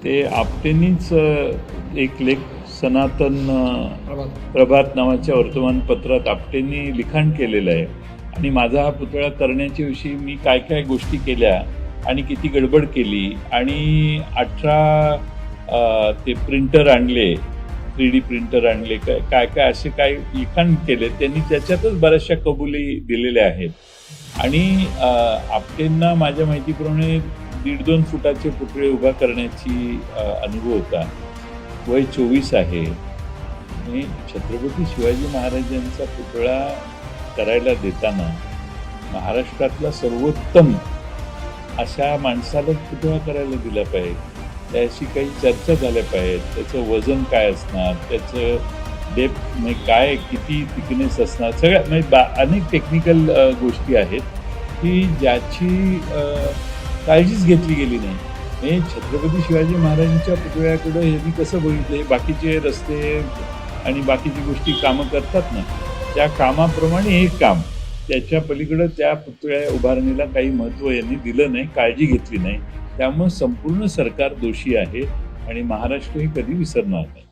ते आपटेनीच एक लेख सनातन प्रभात. नावाच्या वर्तमानपत्रात आपटेंनी लिखाण केलेलं आहे. आणि माझा हा पुतळा करण्याच्या विषयी मी काय काय गोष्टी केल्या आणि किती गडबड केली आणि अठरा ते प्रिंटर आणले थ्री डी प्रिंटर आणले काय काय काय असे काय लिखाण केले त्यांनी त्याच्यातच बऱ्याचशा कबुली दिलेल्या आहेत. आणि आपटेंना माझ्या माहितीप्रमाणे दीड दोन फुटाचे पुतळे उभा करण्याची अनुभव होता. वय चोवीस आहे. आणि छत्रपती शिवाजी महाराजांचा पुतळा करायला देताना महाराष्ट्रातला सर्वोत्तम अशा माणसालाच पुतळा करायला दिला पाहिजे. त्याशी काही चर्चा झाल्या पाहिजेत. त्याचं वजन काय असणार? त्याचं डेप म्हणजे काय? किती थिकनेस असणार? सगळ्या म्हणजे बा अनेक टेक्निकल गोष्टी आहेत की ज्याची काळजीच घेतली गेली नाही. हे छत्रपती शिवाजी महाराजांच्या पुतळ्याकडं हे मी कसं बघितलं? हे बाकीचे रस्ते आणि बाकीची गोष्टी कामं करतात ना त्या कामाप्रमाणे हे काम त्याच्या पलीकडं त्या पुतळ्या उभारणीला काही महत्त्व यांनी दिलं नाही काळजी घेतली नाही. त्यामुळं संपूर्ण सरकार दोषी आहे आणि महाराष्ट्र हे कधी विसरणार नाही.